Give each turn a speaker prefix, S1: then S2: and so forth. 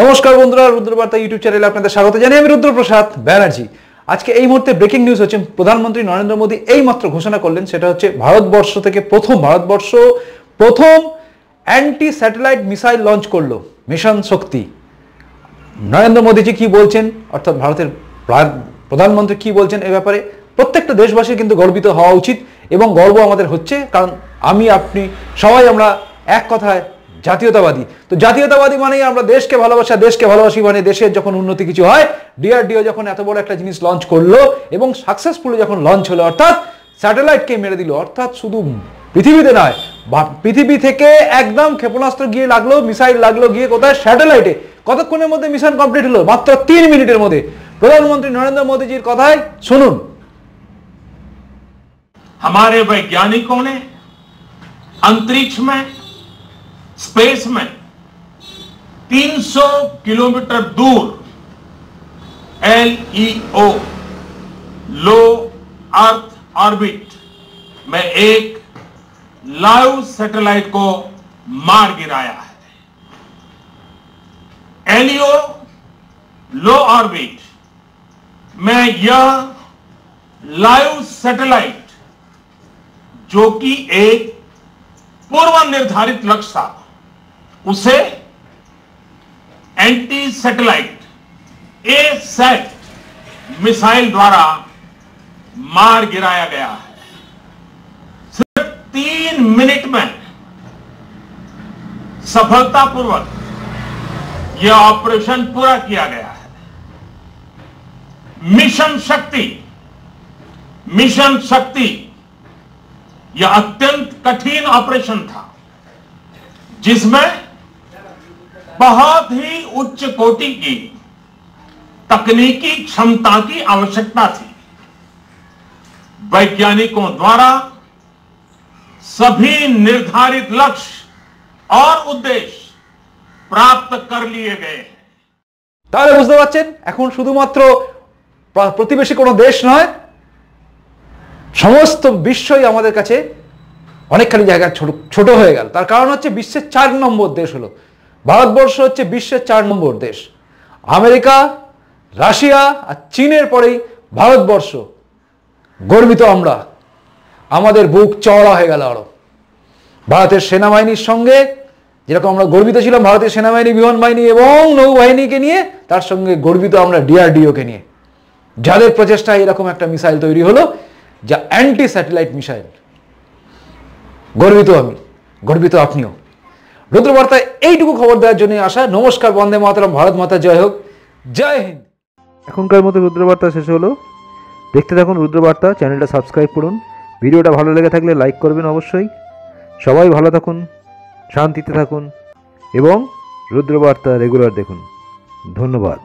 S1: নমস্কার বন্ধুরা, রুদ্রবার্তা ইউটিউব চ্যানেলে আপনাদের স্বাগত জানাই আমি রুদ্রপ্রসাদ ব্যানার্জি। আজকে এই মুহূর্তে ব্রেকিং নিউজ হচ্ছে, প্রধানমন্ত্রী নরেন্দ্র মোদী এই মাত্র ঘোষণা করলেন, সেটা হচ্ছে ভারতবর্ষ থেকে প্রথম, ভারতবর্ষ প্রথম অ্যান্টি স্যাটেলাইট মিসাইল লঞ্চ করল মিশন শক্তি। নরেন্দ্র মোদীজি কি বলছেন, অর্থাৎ ভারতের প্রধানমন্ত্রী কি বলছেন এ ব্যাপারে, প্রত্যেকটা দেশবাসী কিন্তু গর্বিত হওয়া উচিত এবং গর্ব আমাদের হচ্ছে, কারণ আমি, আপনি, সবাই আমরা এক কথায় জাতীয়তাবাদী তো জাতীয়তাবাদী মানেই আমরা দেশকে ভালোবাসা দেশকে ভালোবাসি মানে দেশের যখন উন্নতি কিছু হয় ডিআরডিও যখন এত বড় একটা জিনিস লঞ্চ করলো এবং সাকসেসফুলি যখন লঞ্চ হলো অর্থাৎ স্যাটেলাইটকে মেরে দিল অর্থাৎ শুধু পৃথিবীতে নয় বা- পৃথিবী থেকে একদম ক্ষেপণাস্ত্র গিয়ে লাগলো মিসাইল লাগলো গিয়ে কোথায় স্যাটেলাইটে কতক্ষণের মধ্যে মিশন কমপ্লিট হলো মাত্র তিন মিনিটের মধ্যে প্রধানমন্ত্রী নরেন্দ্র মোদীজির কথায় শুনুন
S2: हमारे वैज्ञानिकों ने अंतरिक्ष में स्पेस में 300 किलोमीटर दूर एलईओ लो अर्थ ऑर्बिट में एक लाइव सैटेलाइट को मार गिराया है। एलईओ लो ऑर्बिट में यह लाइव सैटेलाइट जो कि एक पूर्व निर्धारित लक्ष्य था। उसे एंटी सैटेलाइट ए सेट मिसाइल द्वारा मार गिराया गया है। सिर्फ़ तीन मिनट में सफलतापूर्वक यह ऑपरेशन पूरा किया गया है। मिशन शक्ति मिशन शक्ति, यह अत्यंत कठिन ऑपरेशन था, जिसमें बहुत ही उच्च कोटि की तकनीकी क्षमता की आवश्यकता थी वैज्ञानिकों द्वारा सभी निर्धारित लक्ष्य और उद्देश्य प्राप्त कर लिए गए हैं
S1: তাহলে বুঝতে পারছেন এখন শুধুমাত্র প্র- প্রতিবেশী কোনো দেশ নয় সমস্ত বিশ্বই আমাদের কাছে অনেকখানি জায়গা ছোট ছোট হয়ে গেল তার কারণ হচ্ছে বিশ্বের চার নম্বর দেশ হলো ভারতবর্ষ হচ্ছে বিশ্বের চার নম্বর দেশ। আমেরিকা, রাশিয়া আর চীনের পরেই ভারতবর্ষ। গর্বিত আমরা। আমাদের বুক চওড়া হয়ে গেল আরও। ভারতের সেনাবাহিনীর সঙ্গে, যেরকম আমরা গর্বিত ছিলাম ভারতের সেনাবাহিনী বিমান বাহিনী এবং নৌবাহিনীকে নিয়ে, তার সঙ্গে গর্বিত আমরা ডিআরডিওকে নিয়ে। যাদের প্রচেষ্টায় এরকম একটা মিসাইল তৈরি হলো, যা অ্যান্টি স্যাটেলাইট মিসাইল। গর্বিত আমি। গর্বিত আপনিও। রুদ্রবার্তায় এইটুকু খবর দেওয়ার জন্য আসা নমস্কার, বন্দে মাতরম, ভারত মাতা, জয় হোক। জয় হিন্দ।
S3: এখনকার মতো রুদ্রবার্তা শেষ হলো। দেখতে থাকুন রুদ্রবার্তা, চ্যানেলটা সাবস্ক্রাইব করুন। ভিডিওটা ভালো লেগে থাকলে লাইক করবেন অবশ্যই। সবাই ভালো থাকুন, শান্তিতে থাকুন এবং রুদ্রবার্তা রেগুলার দেখুন। ধন্যবাদ।